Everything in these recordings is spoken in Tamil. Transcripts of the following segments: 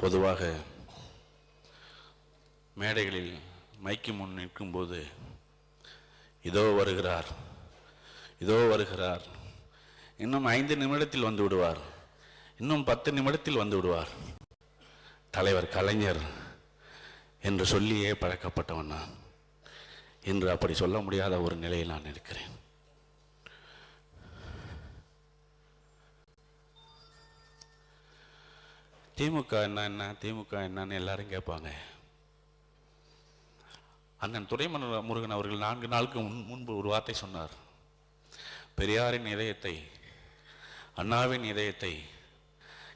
பொதுவாக மேடைகளில் மைக்கு முன் நிற்கும்போது இதோ வருகிறார் இதோ வருகிறார். இன்னும் ஐந்து நிமிடத்தில் வந்து விடுவார். இன்னும் பத்து நிமிடத்தில் வந்து விடுவார். தலைவர் கலைஞர் என்று சொல்லியே பழக்கப்பட்டவன் நான். இன்று அப்படி சொல்ல முடியாத ஒரு நிலையில் நான் இருக்கிறேன். திமுக என்ன என்ன திமுக என்னன்னு எல்லாரும் கேட்பாங்க. அண்ணன் துரைமண முருகன் அவர்கள் நான்கு நாளுக்கு முன் முன்பு ஒரு வார்த்தை சொன்னார். பெரியாரின் இதயத்தை அண்ணாவின் இதயத்தை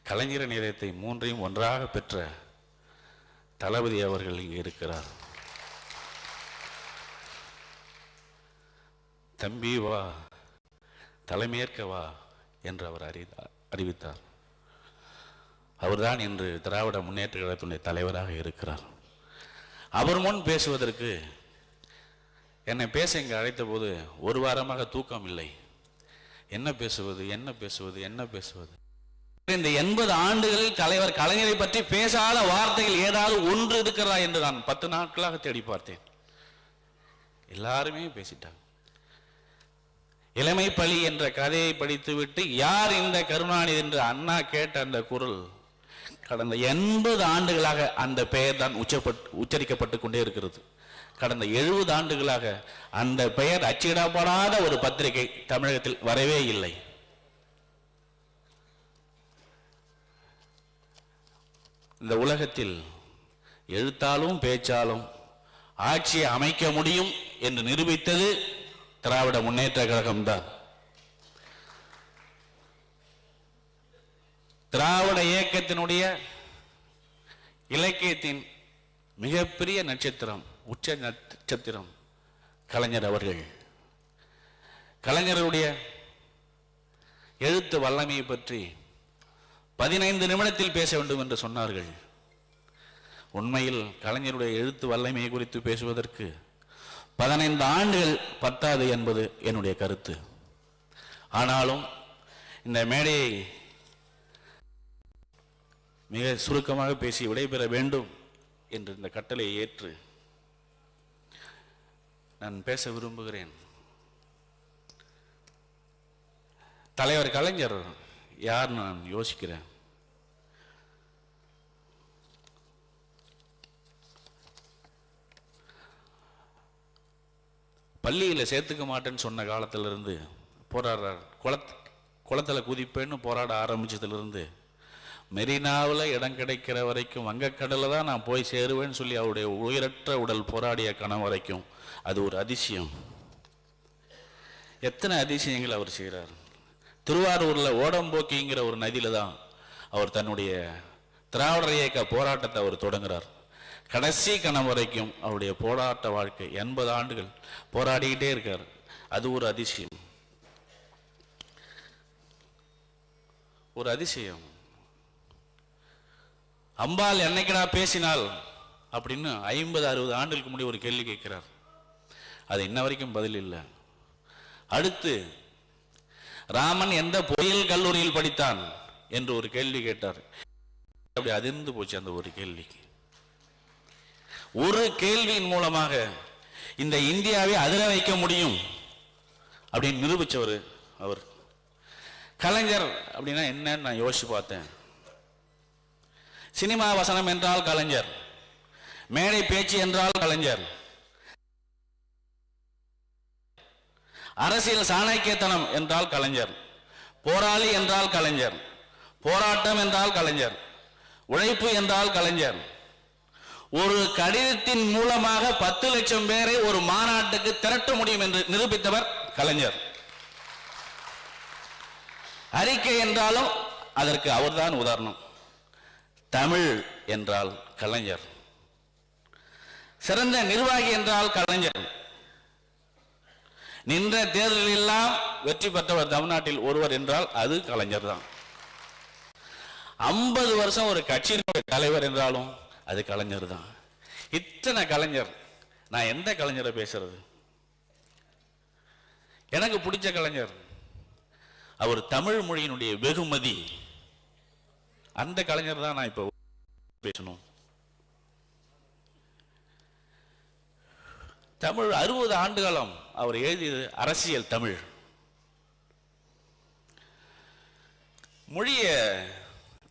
கலைஞரின் இதயத்தை மூன்றையும் ஒன்றாக பெற்ற தளபதி அவர்கள் இங்கே இருக்கிறார். தம்பி வா தலைமையேற்க வா என்று அவர் அறிந்தார் அறிவித்தார். அவர்தான் இன்று திராவிட முன்னேற்ற கழகத்தினுடைய தலைவராக இருக்கிறார். அவர் முன் பேசுவதற்கு என்னை பேச இங்கே அழைத்த போது ஒரு வாரமாக தூக்கம் இல்லை. என்ன பேசுவது என்ன பேசுவது என்ன பேசுவது? இந்த எண்பது ஆண்டுகளில் தலைவர் கலைஞரை பற்றி பேசாத வார்த்தைகள் ஏதாவது ஒன்று இருக்கிறதா என்று நான் பத்து நாட்களாக தேடி பார்த்தேன். எல்லாருமே பேசிட்டாங்க. இளமை பழி என்ற கதையை படித்துவிட்டு யார் இந்த கருணாநிதி? என்று அண்ணா கேட்ட அந்த குரல் கடந்த எண்பது ஆண்டுகளாக அந்த பெயர் தான் உச்சப்பட்டு உச்சரிக்கப்பட்டு கொண்டே இருக்கிறது. கடந்த எழுபது ஆண்டுகளாக அந்த பெயர் அச்சிடப்படாத ஒரு பத்திரிகை தமிழகத்தில் வரவே இல்லை. இந்த உலகத்தில் எழுத்தாலும் பேச்சாலும் ஆட்சியை அமைக்க முடியும் என்று நிரூபித்தது திராவிட முன்னேற்ற கழகம்தான். திராவிட இயக்கத்தினுடைய இலக்கியத்தின் மிகப்பெரிய நட்சத்திரம் உச்ச நட்சத்திரம் கலைஞர் அவர்கள். கலைஞருடைய எழுத்து வல்லமையை பற்றி பதினைந்து நிமிடத்தில் பேச வேண்டும் என்று சொன்னார்கள். உண்மையில் கலைஞருடைய எழுத்து வல்லமையை குறித்து பேசுவதற்கு பதினைந்து ஆண்டுகள் பத்தாது என்பது என்னுடைய கருத்து. ஆனாலும் இந்த மேடையை மிக சுருக்கமாக பேசி விடைபெற வேண்டும் என்று இந்த கட்டளையை ஏற்று நான் பேச விரும்புகிறேன். தலைவர் கலைஞர் யார் நான் யோசிக்கிறேன். பள்ளியில் சேர்த்துக்க மாட்டேன்னு சொன்ன காலத்திலிருந்து போராடுறார். குளத் குளத்தில் குதிப்பேன்னு போராட ஆரம்பித்ததுலேருந்து மெரினாவில் இடம் கிடைக்கிற வரைக்கும் வங்கக்கடலில் தான் நான் போய் சேருவேன்னு சொல்லி அவருடைய உயிரற்ற உடல் போராடிய கணம் வரைக்கும். அது ஒரு அதிசயம். எத்தனை அதிசயங்கள் அவர் செய்கிறார். திருவாரூரில் ஓடம்போக்கிங்கிற ஒரு நதியில் தான் அவர் தன்னுடைய திராவிடர் இயக்க போராட்டத்தை அவர் தொடங்குறார். கடைசி கணம் வரைக்கும் அவருடைய போராட்ட வாழ்க்கை எண்பது ஆண்டுகள் போராடிக்கிட்டே இருக்கார். அது ஒரு அதிசயம். ஒரு அதிசயம். அம்பாள் என்னைக்கடா பேசினாள்? அப்படின்னு ஐம்பது அறுபது ஆண்டுகளுக்கு முன்னாடி ஒரு கேள்வி கேட்கிறார். அது இன்ன வரைக்கும் பதில் இல்லை. அடுத்து ராமன் எந்த பொறியியல் கல்லூரியில் படித்தான் என்று ஒரு கேள்வி கேட்டார். அப்படி அதிர்ந்து போச்சு அந்த ஒரு கேள்விக்கு. ஒரு கேள்வியின் மூலமாக இந்த இந்தியாவை அதிர வைக்க முடியும் அப்படின்னு நிரூபிச்சவர் அவர். கலைஞர் அப்படின்னா என்னன்னு நான் யோசிச்சு பார்த்தேன். சினிமா வசனம் என்றால் கலைஞர். மேடை பேச்சு என்றால் கலைஞர். அரசியல் சாணக்கியத்தனம் என்றால் கலைஞர். போராளி என்றால் கலைஞர். போராட்டம் என்றால் கலைஞர். உழைப்பு என்றால் கலைஞர். ஒரு கடிதத்தின் மூலமாக பத்து லட்சம் பேரை ஒரு மாநாட்டுக்கு திரட்ட முடியும் என்று நிரூபித்தவர் கலைஞர். அறிக்கை என்றாலும் அதற்கு அவர்தான் உதாரணம். தமிழ் என்றால் கலைஞர். சிறந்த நிர்வாகி என்றால் கலைஞர். நின்ற தேர்தலில் எல்லாம் வெற்றி பெற்றவர் தமிழ்நாட்டில் ஒருவர் என்றால் அது கலைஞர் தான். ஐம்பது வருஷம் ஒரு கட்சியினுடைய தலைவர் என்றாலும் அது கலைஞர் தான். இத்தனை கலைஞர் நான் எந்த கலைஞரை பேசுறது? எனக்கு பிடிச்ச கலைஞர் அவர் தமிழ் மொழியினுடைய வெகுமதி. அந்த கலைஞர் தான் நான் இப்போ பேசணும். தமிழ் அறுபது ஆண்டுகாலம் அவர் எழுதியது அரசியல் தமிழ். மொழிய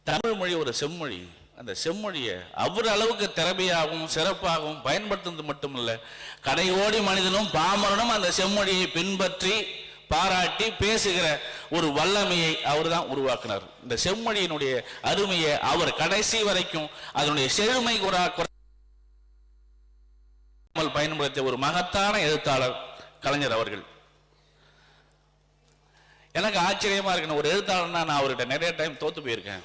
தமிழ் மொழி ஒரு செம்மொழி. அந்த செம்மொழியை அவர் அளவுக்கு திறமையாகவும் சிறப்பாகவும் பயன்படுத்துறது மட்டுமல்ல கடையோடி மனிதனும் பாமரனும் அந்த செம்மொழியை பின்பற்றி பாராட்டி பேசுகிற ஒரு வல்லமையை அவர் தான் உருவாக்கினார். இந்த செம்மொழியினுடைய அருமையை அவர் கடைசி வரைக்கும் அதனுடைய செழுமை குறா பயன்படுத்திய ஒரு மகத்தான எழுத்தாளர் கலைஞர் அவர்கள். எனக்கு ஆச்சரியமா இருக்கு ஒரு எழுத்தாளர்னா நான் அவர்கிட்ட நிறைய டைம் தோத்து போயிருக்கேன்.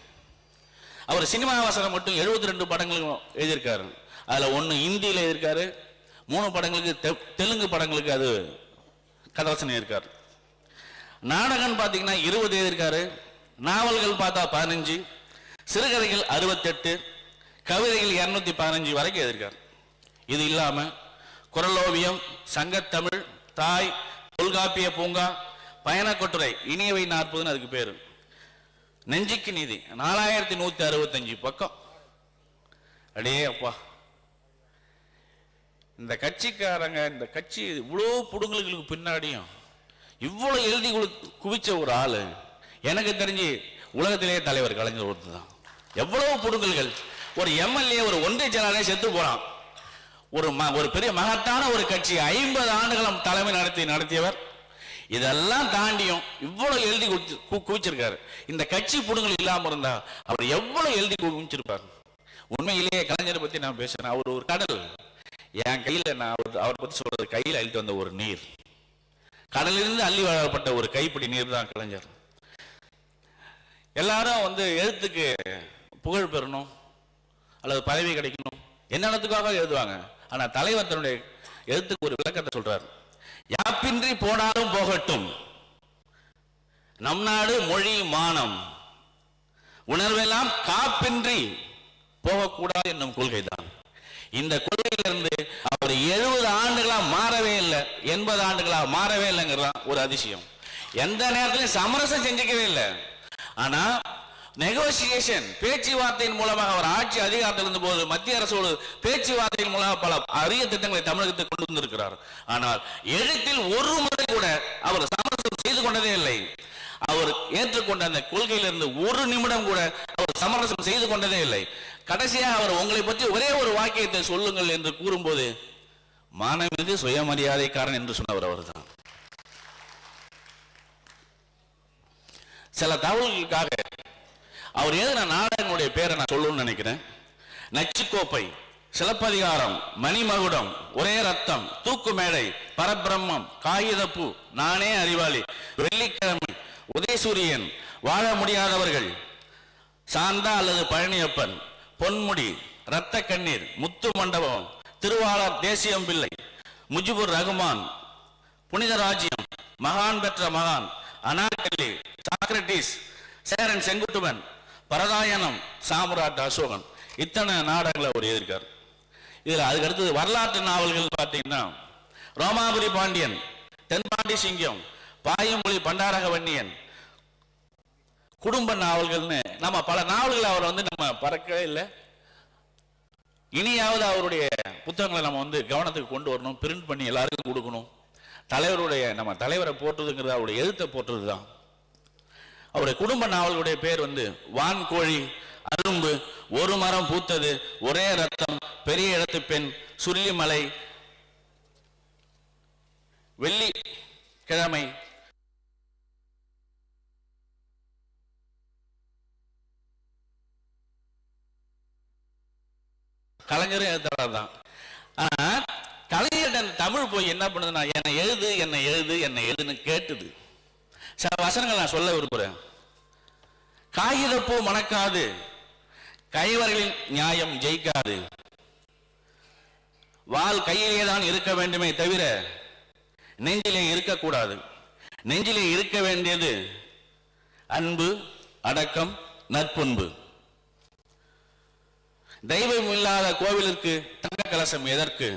அவர் சினிமா வசனம் மட்டும் 72 ரெண்டு படங்களும் எழுதியிருக்காரு. அதுல ஒண்ணு ஹிந்தியில் எழுதியிருக்காரு. மூணு படங்களுக்கு தெ- தெலுங்கு படங்களுக்கு அது கதவசனம் இருக்கார் நாடகம் பார்த்தீங்கன்னா இருபது எழுதியிருக்காரு. நாவல்கள் பார்த்தா பதினஞ்சு சிறுகதைகள் அறுபத்தெட்டு கவிதைகள் இருநூத்தி பதினஞ்சு வரைக்கும் எழுதியிருக்காரு. இது இல்லாம குரலோவியம் சங்கத்தமிழ் தாய் தொல்காப்பிய பூங்கா பயணக்கட்டுரை இனியவை நாற்பதுன்னு அதுக்கு பேரு. நெஞ்சிக்கு நீதி நாலாயிரத்தி நூத்தி அறுபத்தஞ்சு பக்கம். அடே அப்பா இந்த கட்சிக்காரங்க இந்த கட்சி இவ்வளோ புடுங்களுக்கு பின்னாடியும் இவ்வளவு எழுதி குவிச்ச ஒரு ஆள் எனக்கு தெரிஞ்சு உலகத்திலேயே தலைவர் கலைஞர் ஒருத்தர் தான். எவ்வளவு புடுங்கல்கள். ஒரு எம்எல்ஏ ஒரு ஒன்றிய செயலாளரே செத்து போறான். ஒரு ம- ஒரு பெரிய மகத்தான ஒரு கட்சி ஐம்பது ஆண்டுகளும் தலைமை நடத்தி நடத்தியவர். இதெல்லாம் தாண்டியும் இவ்வளவு எழுதி கு- குவிச்சிருக்காரு. இந்த கட்சி புடுங்கல் இல்லாம இருந்தா அவர் எவ்வளவு எழுதி குவிச்சிருப்பார். உண்மையிலேயே கலைஞரை பத்தி நான் பேசுறேன். அவர் ஒரு கடல். என் கையில நான் அவர் அவரை பத்தி சொல்றது கையில் அழித்து வந்த ஒரு நீர். கடலிலிருந்து அள்ளி வரப்பட்ட ஒரு கைப்பிடி நீர் தான் கலைஞர். எல்லாரும் வந்து எழுத்துக்கு புகழ் பெறணும் அல்லது பதவி கிடைக்கணும். என்னென்னத்துக்காக எழுதுவாங்க? ஆனால் தலைவர் தன்னுடைய எழுத்துக்கு ஒரு விளக்கத்தை சொல்றார். யாப்பின்றி போனாலும் போகட்டும். நம் நாடு மொழி மானம். உணர்வெல்லாம் காப்பின்றி போகக்கூடாது என்னும் கொள்கைதான். இந்த கொள்கையிலிருந்து அவர் எழுபது ஆண்டுகளாக எண்பது ஆண்டுகளாக மாறவே இல்லைங்கிறதான் ஒரு அதிசயம். எந்த நேரத்திலும் சமரசம் செஞ்சுக்கவே இல்லை. ஆனால் நெகோசியேஷன் பேச்சுவார்த்தையின் மூலமாக அவர் ஆட்சி அதிகாரத்தில் இருந்த போது மத்திய அரசோடு பேச்சுவார்த்தையின் மூலமாக பல அரிய திட்டங்களை தமிழகத்துக்கு கொண்டு வந்திருக்கிறார். ஆனால் எழுத்தில் ஒரு முறை கூட அவர் சமரசம் செய்து கொண்டதே இல்லை. அவர் ஏற்றுக்கொண்ட அந்த கொள்கையிலிருந்து ஒரு நிமிடம் கூட அவர் சமரசம் செய்து கொண்டதே இல்லை. கடைசியாக அவர் உங்களை பற்றி ஒரே ஒரு வாக்கியத்தை சொல்லுங்கள் என்று கூறும்போது மானமிகு சுயமரியாதைக்காரன் என்று சொன்னவர் அவர்தான். சில தகவல்களுக்காக அவர் எழுதின நாடகங்களுடைய பேரை நான் சொல்லணும்னு நினைக்கிறேன். நச்சுக்கோப்பை சிலப்பதிகாரம் மணிமகுடம் ஒரே ரத்தம் தூக்கு மேடை பரபிரம்மம் காகிதப்பூ நானே அறிவாளி வெள்ளிக்கிழமை உதயசூரியன் வாழ முடியாதவர்கள் சாந்தா அல்லது பழனியப்பன் பொன்முடி இரத்த கண்ணீர் முத்து மண்டபம் திருவாளர் தேசியம் பிள்ளை முஜிபுர் ரகுமான் புனித ராஜ்யம் மகான் பெற்ற மகான் அனார்கலி சாக்ரட்டிஸ் சேரன் செங்குட்டுவன் பரதாயனம் சாம்ராட் அசோகன். இத்தனை நாடகங்களை அவர் எழுதியிருக்கார். இதில் அதுக்கு அடுத்தது வரலாற்று நாவல்கள் பார்த்தீங்கன்னா ரோமாபுரி பாண்டியன் தென்பாண்டி சிங்கம் பாயமொழி பண்டாரக வன்னியன் குடும்ப நாவல்கள்னு நம்ம பல நாவல்களை அவர் வந்து நம்ம பறக்கவே இல்லை. இனியாவது அவருடைய புத்தகங்களை நம்ம வந்து கவனத்துக்கு கொண்டு வரணும் பிரிண்ட் பண்ணி எல்லாருக்கும் கொடுக்கணும். தலைவருடைய நம்ம தலைவரை போற்றுறதுங்கிறது அவருடைய எழுத்தை போற்றுறது தான் அவருடைய குடும்ப நாவலுடைய பேர் வந்து வான்கோழி அரும்பு ஒரு மரம் பூத்தது ஒரே ரத்தம் பெரிய இடத்து பெண் சுள்ளிமலை வெள்ளி கிழமை. கலைஞரும் எழுத்தாளர் தான் ஆனா கலைஞர்கிட்ட தமிழ் போய் என்ன பண்ணுதுன்னா என்னை எழுது என்னை எழுது என்னை எழுதுன்னு கேட்டுது. சில வசனங்கள் நான் சொல்ல விரும்புகிறேன் காகிதப்பூ மணக்காது கைவர்களின் நியாயம் ஜெயிக்காது. வாள் கையிலே தான் இருக்க வேண்டுமே தவிர நெஞ்சிலே இருக்கக்கூடாது. நெஞ்சிலே இருக்க வேண்டியது அன்பு அடக்கம் நற்பண்பு. தெய்வம் இல்லாத கோவிலுக்கு தங்க கலசம் எதற்கு?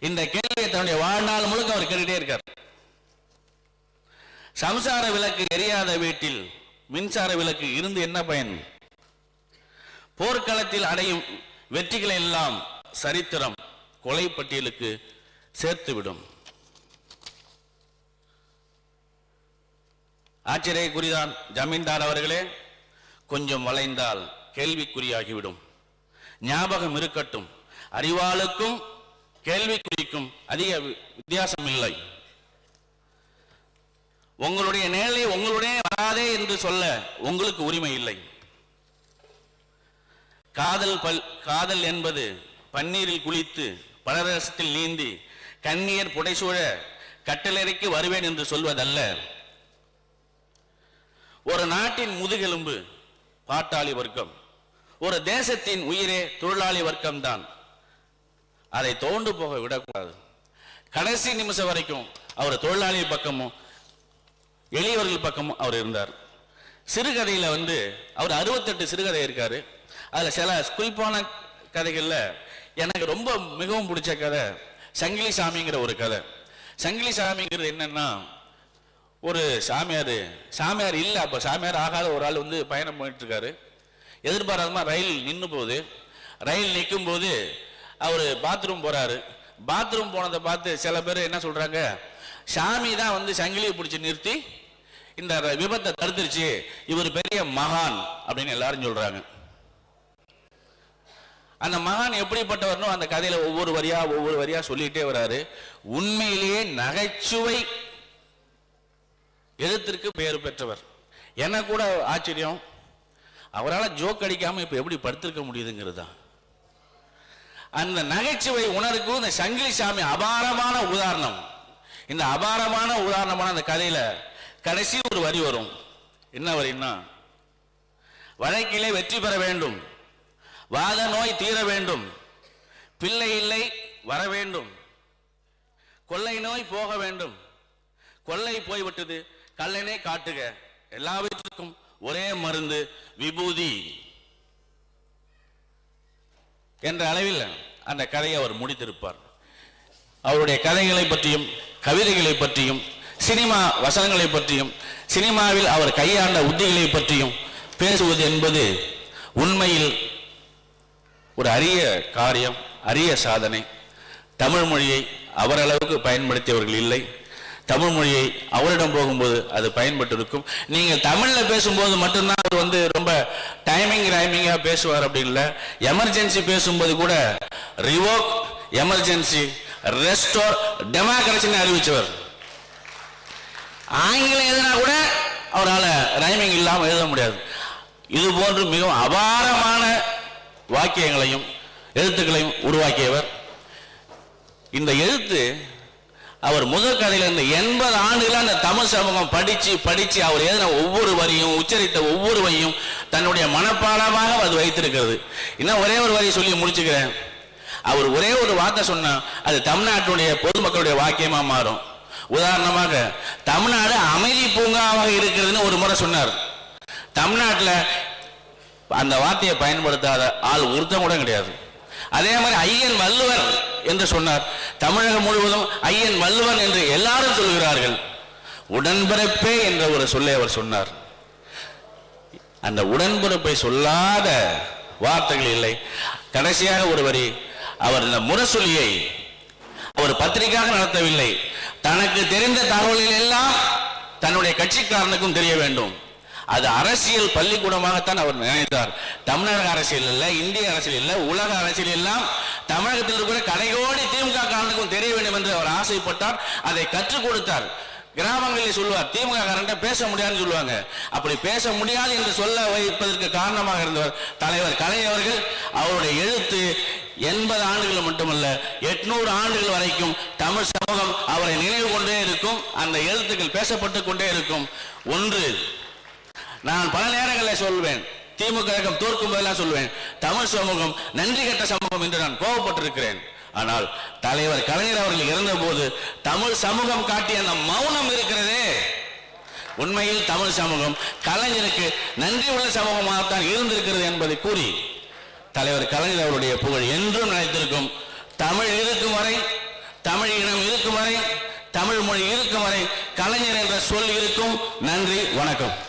இந்த கேள்வியை தன்னுடைய வாழ்நாள் முழுக்க அவர் கேட்டுட்டே இருக்கார். சம்சார விளக்கு எரியாத வீட்டில் மின்சார விளக்கு இருந்து என்ன பயன்? போர்க்களத்தில் அடையும் வெற்றிகளை எல்லாம் சரித்திரம் கொலை பட்டியலுக்கு சேர்த்துவிடும். ஆச்சரியக்குறிதான் ஜமீன்தார் அவர்களே கொஞ்சம் வளைந்தால் கேள்விக்குறியாகிவிடும். ஞாபகம் இருக்கட்டும். அறிவாளுக்கும் கேள்விக்குறிக்கும் அதிக வித்தியாசம் இல்லை உங்களுடைய நேரலை உங்களுடைய வராதே என்று சொல்ல உங்களுக்கு உரிமை இல்லை. காதல் பல் காதல் என்பது பன்னீரில் குளித்து பலரசத்தில் நீந்தி கண்ணீர் புடைசூழ கட்டளரைக்கு வருவேன் என்று சொல்வதல்ல. ஒரு நாட்டின் முதுகெலும்பு பாட்டாளி வர்க்கம். ஒரு தேசத்தின் உயிரே தொழிலாளி வர்க்கம்தான். அதை தோண்டு போக விடக்கூடாது. கடைசி நிமிஷம் வரைக்கும் அவர் தொழிலாளி பக்கமும் எளியவர்கள் பக்கமும் அவர் இருந்தார். சிறுகதையில வந்து அவர் அறுபத்தெட்டு சிறுகதை இருக்காரு. அதில் சில குறிப்பான கதைகளில் எனக்கு ரொம்ப மிகவும் பிடிச்ச கதை சங்கிலி சாமிங்கிற ஒரு கதை. சங்கிலி சாமிங்கிறது என்னன்னா ஒரு சாமியார் சாமியார் இல்லை அப்போ சாமியார் ஆகாத ஒரு ஆள் வந்து பயணம் பண்ணிட்டுருக்காரு எதிர்பாராதமா ரயில் நின்று போகுது ரயில் நிற்கும் போது அவர் பாத்ரூம் போறாரு. பாத்ரூம் போனதை பார்த்து சில பேர் என்ன சொல்றாங்க? சாமி தான் வந்து சங்கிலியை பிடிச்சி நிறுத்தி இந்த விபத்தை தடுத்துருச்சு. இவர் பெரிய மகான் அப்படின்னு எல்லாரும் சொல்றாங்க. அந்த மகான் எப்படிப்பட்டவர்னோ அந்த கதையில ஒவ்வொரு வரியா ஒவ்வொரு வரியா சொல்லிட்டே வராரு. உண்மையிலேயே நகைச்சுவை எழுத்திற்கு பெயர் பெற்றவர். எனக்கு கூட ஆச்சரியம். அவரால் ஜோக் அடிக்காமல் இப்போ எப்படி படுத்திருக்க முடியுதுங்கிறது தான். அந்த நகைச்சுவை உணர்வுக்கு இந்த சங்கிலி சாமி அபாரமான உதாரணம். இந்த அபாரமான உதாரணமான அந்த கதையில் கடைசி ஒரு வரி வரும். என்ன வரின்னா வழக்கிலே வெற்றி பெற வேண்டும். வாத நோய் தீர வேண்டும். பிள்ளை இல்லை வர வேண்டும். கொள்ளை நோய் போக வேண்டும். கொள்ளை போய்விட்டது. கல்லனை காட்டுக. எல்லாவற்றுக்கும் ஒரே மருந்து விபூதி என்ற அளவில் அந்த கதையை அவர் முடித்திருப்பார். அவருடைய கதைகளை பற்றியும் கவிதைகளை பற்றியும் சினிமா வசனங்களை பற்றியும் சினிமாவில் அவர் கையாண்ட உத்திகளை பற்றியும் பேசுவது என்பது உண்மையில் ஒரு அரிய காரியம் அரிய சாதனை. தமிழ் மொழியை அவரளவுக்கு பயன்படுத்தியவர்கள் இல்லை. தமிழ் மொழியை அவரிடம் போகும்போது அது பயன்பட்டிருக்கும். நீங்கள் தமிழில் பேசும்போது மட்டும்தான் அவர் வந்து ரொம்ப டைமிங் ரைமிங்காக பேசுவார் அப்படி இல்லை. எமர்ஜென்சி பேசும்போது கூட ரிவோக் எமர்ஜென்சி ரெஸ்டோர் டெமோக்ரஸின்னு அறிவிச்சவர். ஆங்கிலம் எழுதினா கூட அவரால் ரைமிங் இல்லாமல் எழுத முடியாது. இது போன்று மிகவும் அபாரமான வாக்கியங்களையும் எழுத்துக்களையும் உருவாக்கியவர். இந்த எழுத்து அவர் முதல் இருந்து எண்பது ஆண்டுகள் அந்த தமிழ் சமூகம் படிச்சு படிச்சு அவர் எழுதின ஒவ்வொரு வரியும் உச்சரித்த ஒவ்வொரு வரியும் தன்னுடைய மனப்பாடமாக அது வைத்திருக்கிறது. இன்னும் ஒரே ஒரு வரி சொல்லி முடிச்சுக்கிறேன். அவர் ஒரே ஒரு வார்த்தை சொன்னா அது தமிழ்நாட்டுடைய பொதுமக்களுடைய வாக்கியமா மாறும். உதாரணமாக தமிழ்நாடு அமைதி பூங்காவாக இருக்கிறதுன்னு ஒரு முறை சொன்னார். தமிழ்நாட்டில் அந்த வார்த்தையை பயன்படுத்தாத ஆள் ஒருத்தன் கூட கிடையாது. அதே மாதிரி ஐயன் வள்ளுவர் என்று சொன்னார். தமிழகம் முழுவதும் ஐயன் வள்ளுவன் என்று எல்லாரும் சொல்கிறார்கள். உடன்பிறப்பே என்ற ஒரு சொல்லை அவர் சொன்னார். அந்த உடன்பிறப்பை சொல்லாத வார்த்தைகள் இல்லை. கடைசியாக ஒரு வரி அவர் இந்த முரசொலியை அவர் பத்திரிகையாக நடத்தவில்லை. தனக்கு தெரிந்த தகவல்கள் எல்லாம் தன்னுடைய கட்சிக்காரனுக்கும் தெரிய வேண்டும். அது அரசியல் பள்ளிக்கூடமாகத்தான் அவர் நினைத்தார். தமிழக அரசியல் இல்ல இந்திய அரசியல் இல்ல உலக அரசியல் எல்லாம் தமிழகத்தில் இருக்கிற கடைகோடி திமுக காரணத்துக்கும் தெரிய வேண்டும் என்று அவர் ஆசைப்பட்டார். அதை கற்றுக் கொடுத்தார். கிராமங்களில் சொல்லுவார் திமுக காரன்ட்ட பேச முடியாதுன்னு சொல்லுவாங்க. அப்படி பேச முடியாது என்று சொல்ல வைப்பதற்கு காரணமாக இருந்தவர் தலைவர் கலை அவர்கள். அவருடைய எழுத்து எண்பது ஆண்டுகள் மட்டுமல்ல எட்நூறு ஆண்டுகள் வரைக்கும் தமிழ் சமூகம் அவரை நினைவு கொண்டே இருக்கும் அந்த எழுத்துக்கள் பேசப்பட்டு கொண்டே இருக்கும். ஒன்று நான் பல நேரங்களில் சொல்வேன். திமுக இயக்கம் தோற்கும் போதெல்லாம் சொல்வேன். தமிழ் சமூகம் நன்றி கட்ட சமூகம் என்று நான் கோபப்பட்டிருக்கிறேன் ஆனால் தலைவர் கலைஞர் அவர்கள் இருந்தபோது தமிழ் சமூகம் காட்டிய அந்த மௌனம் இருக்கிறதே. உண்மையில் தமிழ் சமூகம் கலைஞருக்கு நன்றி உள்ள சமூகமாகத்தான் இருந்திருக்கிறது என்பதை கூறி தலைவர் கலைஞர் அவருடைய புகழ் என்றும் நினைத்திருக்கும். தமிழ் இருக்கும் வரை தமிழ் இனம் இருக்கும் வரை தமிழ் மொழி இருக்கும் வரை கலைஞர் என்ற சொல் இருக்கும். நன்றி வணக்கம்.